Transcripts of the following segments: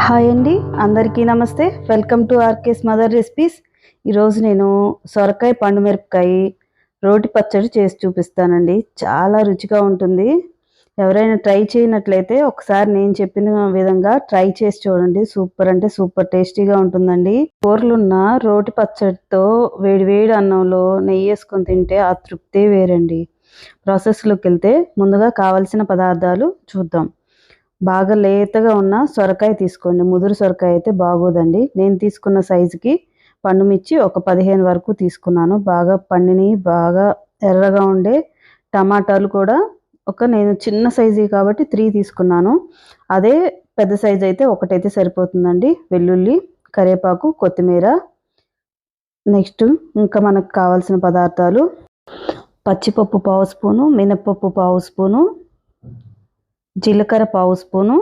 Hi అండి అందరికీ నమస్తే. Welcome to RK's mother recipes. ఈరోజు నేను సొరకాయ పండు మిరపకాయ రోటి పచ్చడి చేసి చూపిస్తానండి. చాలా రుచిగా ఉంటుంది. ఎవరైనా ట్రై చేయనట్లయితే ఒకసారి నేను చెప్పిన విధంగా ట్రై చేసి చూడండి. సూపర్ అంటే సూపర్ టేస్టీగా ఉంటుందండి. కూరలున్న రోటి పచ్చడితో వేడి వేడి అన్నంలో నెయ్యి వేసుకొని తింటే ఆ తృప్తే వేరండి. ప్రాసెస్లోకి వెళ్తే ముందుగా కావలసిన పదార్థాలు చూద్దాం. బాగా లేతగా ఉన్న సొరకాయ తీసుకోండి. ముదురు సొరకాయ అయితే బాగోదండి. నేను తీసుకున్న సైజుకి పండు మిర్చి ఒక పదిహేను వరకు తీసుకున్నాను. బాగా పండిని బాగా ఎర్రగా ఉండే టమాటాలు కూడా ఒక నేను చిన్న సైజు కాబట్టి త్రీ తీసుకున్నాను. అదే పెద్ద సైజు అయితే ఒకటైతే సరిపోతుందండి. వెల్లుల్లి కరివేపాకు కొత్తిమీర. నెక్స్ట్ ఇంకా మనకు కావాల్సిన పదార్థాలు. పచ్చిపప్పు పావు స్పూను మినప్పప్పు పావు స్పూను జీలకర్ర పావు స్పూను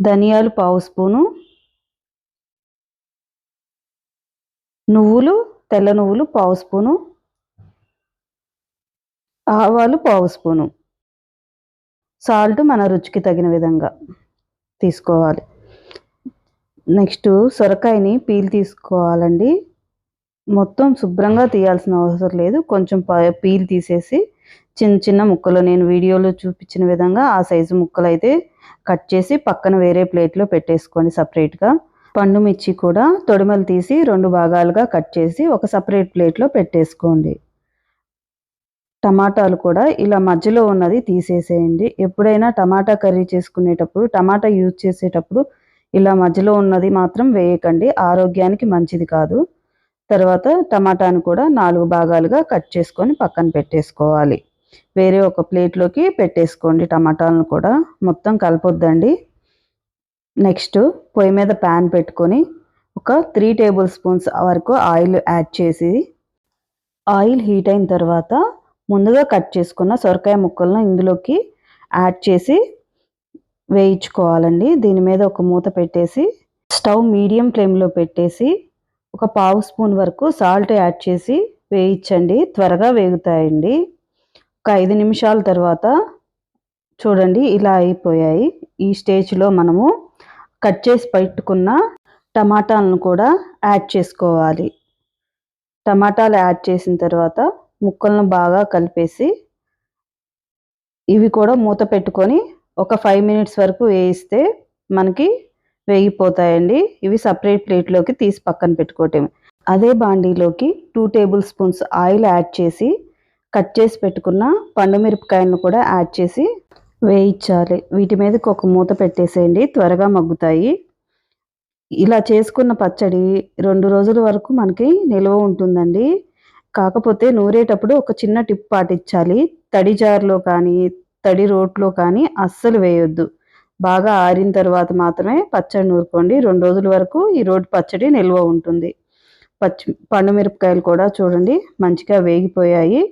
ధనియాలు పావు స్పూను నువ్వులు తెల్ల నువ్వులు పావు స్పూను ఆవాలు పావు స్పూను. సాల్ట్ మన రుచికి తగిన విధంగా తీసుకోవాలి. నెక్స్ట్ సొరకాయని పీల్ తీసుకోవాలండి. మొత్తం శుభ్రంగా తీయాల్సిన అవసరం లేదు. కొంచెం పీల్ తీసేసి చిన్న చిన్న ముక్కలు నేను వీడియోలో చూపించిన విధంగా ఆ సైజు ముక్కలు అయితే కట్ చేసి పక్కన వేరే ప్లేట్లో పెట్టేసుకోండి సపరేట్గా పండు మిర్చి కూడా తొడిమలు తీసి రెండు భాగాలుగా కట్ చేసి ఒక సపరేట్ ప్లేట్లో పెట్టేసుకోండి. టమాటాలు కూడా ఇలా మధ్యలో ఉన్నది తీసేసేయండి. ఎప్పుడైనా టమాటా కర్రీ చేసుకునేటప్పుడు టమాటా యూజ్ చేసేటప్పుడు ఇలా మధ్యలో ఉన్నది మాత్రం వేయకండి. ఆరోగ్యానికి మంచిది కాదు. తర్వాత టమాటాను కూడా నాలుగు భాగాలుగా కట్ చేసుకొని పక్కన పెట్టేసుకోవాలి. వేరే ఒక ప్లేట్లోకి పెట్టేసుకోండి టమాటాలను కూడా. మొత్తం కలపొద్దండి. నెక్స్ట్ పొయ్యి మీద ప్యాన్ పెట్టుకొని ఒక త్రీ టేబుల్ స్పూన్స్ వరకు ఆయిల్ యాడ్ చేసి ఆయిల్ హీట్ అయిన తర్వాత ముందుగా కట్ చేసుకున్న సొరకాయ ముక్కలను ఇందులోకి యాడ్ చేసి వేయించుకోవాలండి. దీని మీద ఒక మూత పెట్టేసి స్టవ్ మీడియం ఫ్లేమ్లో పెట్టేసి ఒక పావు స్పూన్ వరకు సాల్ట్ యాడ్ చేసి వేయించండి. త్వరగా వేగుతాయండి. ఒక ఐదు నిమిషాల తర్వాత చూడండి ఇలా అయిపోయాయి. ఈ స్టేజ్లో మనము కట్ చేసి పెట్టుకున్న టమాటాలను కూడా యాడ్ చేసుకోవాలి. టమాటాలు యాడ్ చేసిన తర్వాత ముక్కలను బాగా కలిపేసి ఇవి కూడా మూత పెట్టుకొని ఒక ఫైవ్ మినిట్స్ వరకు వేయిస్తే మనకి వేగిపోతాయండి. ఇవి సపరేట్ ప్లేట్లోకి తీసి పక్కన పెట్టుకోవటం అదే బాండీలోకి two tablespoons oil add చేసి కట్ చేసి పెట్టుకున్న పండు మిరపకాయలను కూడా యాడ్ చేసి వేయించాలి. వీటి మీదకి ఒక మూత పెట్టేసేయండి. త్వరగా మగ్గుతాయి. ఇలా చేసుకున్న పచ్చడి రెండు రోజుల వరకు మనకి నిల్వ ఉంటుందండి. కాకపోతే నూరేటప్పుడు ఒక చిన్న టిప్ పాటించాలి. తడి జార్లో కానీ తడి రోట్లో కానీ అస్సలు వేయొద్దు. బాగా ఆరిన తర్వాత మాత్రమే పచ్చడి నూరుకోండి. రెండు రోజుల వరకు ఈ రోడ్ పచ్చడి నిల్వ ఉంటుంది. పచ్చి పండు మిరపకాయలు కూడా చూడండి మంచిగా వేగిపోయాయి.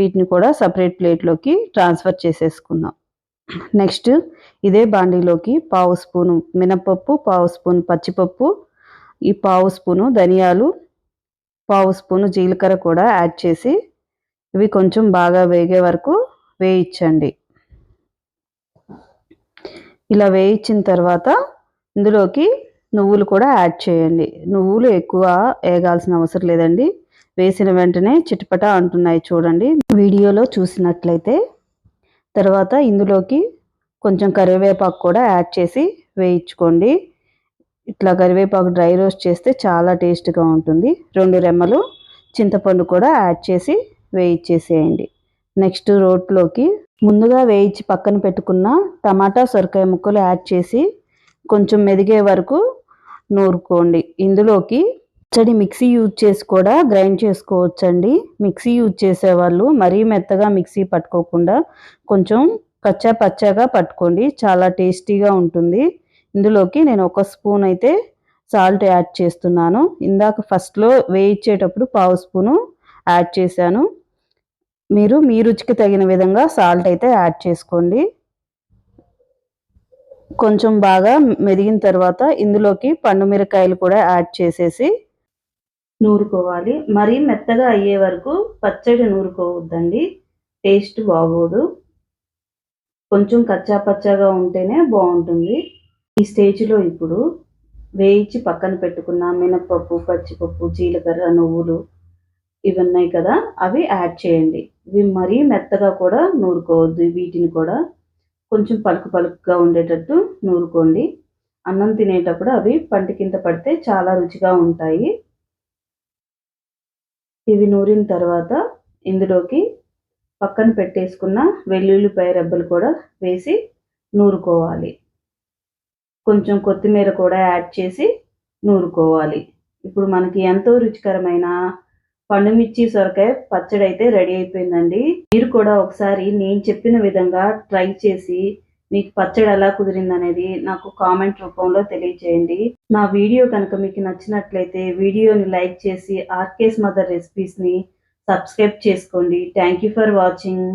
వీటిని కూడా సపరేట్ ప్లేట్లోకి ట్రాన్స్ఫర్ చేసేసుకుందాం. నెక్స్ట్ ఇదే బాండీలోకి పావు స్పూను మినపప్పు పావు స్పూన్ పచ్చిపప్పు ఈ పావు స్పూను ధనియాలు పావు స్పూను జీలకర్ర కూడా యాడ్ చేసి ఇవి కొంచెం బాగా వేగే వరకు వేయించండి. ఇలా వేయించిన తర్వాత ఇందులోకి నువ్వులు కూడా యాడ్ చేయండి. నువ్వులు ఎక్కువ వేగాల్సిన అవసరం లేదండి. వేసిన వెంటనే చిటపట అంటున్నాయి చూడండి. వీడియోలో చూసినట్లయితే తర్వాత ఇందులోకి కొంచెం కరివేపాకు కూడా యాడ్ చేసి వేయించుకోండి. ఇట్లా కరివేపాకు డ్రై రోస్ట్ చేస్తే చాలా టేస్ట్గా ఉంటుంది. రెండు రెమ్మలు చింతపండు కూడా యాడ్ చేసి వేయించేసేయండి. నెక్స్ట్ రోట్లోకి ముందుగా వేయించి పక్కన పెట్టుకున్న టమాటా సొరకాయ ముక్కలు యాడ్ చేసి కొంచెం మెదిగే వరకు నూరుకోండి. ఇందులోకి పచ్చడి మిక్సీ యూజ్ చేసి కూడా గ్రైండ్ చేసుకోవచ్చండి. మిక్సీ యూజ్ చేసేవాళ్ళు మరీ మెత్తగా మిక్సీ పట్టుకోకుండా కొంచెం కచ్చా పచ్చాగా పట్టుకోండి. చాలా టేస్టీగా ఉంటుంది. ఇందులోకి నేను ఒక స్పూన్ అయితే సాల్ట్ యాడ్ చేస్తున్నాను. ఇందాక ఫస్ట్లో వేయించేటప్పుడు పావు స్పూను యాడ్ చేశాను. మీరు మీ రుచికి తగిన విధంగా సాల్ట్ అయితే యాడ్ చేసుకోండి. కొంచెం బాగా మెదిగిన తర్వాత ఇందులోకి పండు మిరకాయలు కూడా యాడ్ చేసేసి నూరుకోవాలి. మరీ మెత్తగా అయ్యే వరకు పచ్చడి నూరుకోవద్దండి. టేస్ట్ బాగోదు. కొంచెం కచ్చా పచ్చాగా ఉంటేనే బాగుంటుంది. ఈ స్టేజ్లో ఇప్పుడు వేయించి పక్కన పెట్టుకున్న మినపప్పు పచ్చిపప్పు జీలకర్ర నువ్వులు ఇవి ఉన్నాయి కదా అవి యాడ్ చేయండి. ఇవి మరీ మెత్తగా కూడా నూరుకోవద్దు. వీటిని కూడా కొంచెం పలుకు పలుకుగా ఉండేటట్టు నూరుకోండి. అన్నం తినేటప్పుడు అవి పంట కింద పడితే చాలా రుచిగా ఉంటాయి. ఇవి నూరిన తర్వాత ఇందులోకి పక్కన పెట్టేసుకున్న వెల్లుల్లిపాయ రెబ్బలు కూడా వేసి నూరుకోవాలి. కొంచెం కొత్తిమీర కూడా యాడ్ చేసి నూరుకోవాలి. ఇప్పుడు మనకి ఎంతో రుచికరమైన పండుమిర్చి సొరకాయ పచ్చడి అయితే రెడీ అయిపోయిందండి. మీరు కూడా ఒకసారి నేను చెప్పిన విధంగా ట్రై చేసి మీకు పచ్చడి ఎలా కుదిరిందనేది నాకు కామెంట్ రూపంలో తెలియచేయండి. నా వీడియో కనుక మీకు నచ్చినట్లయితే వీడియోని లైక్ చేసి ఆర్కేస్ మదర్ రెసిపీస్ని సబ్స్క్రైబ్ చేసుకోండి. Thank you for watching.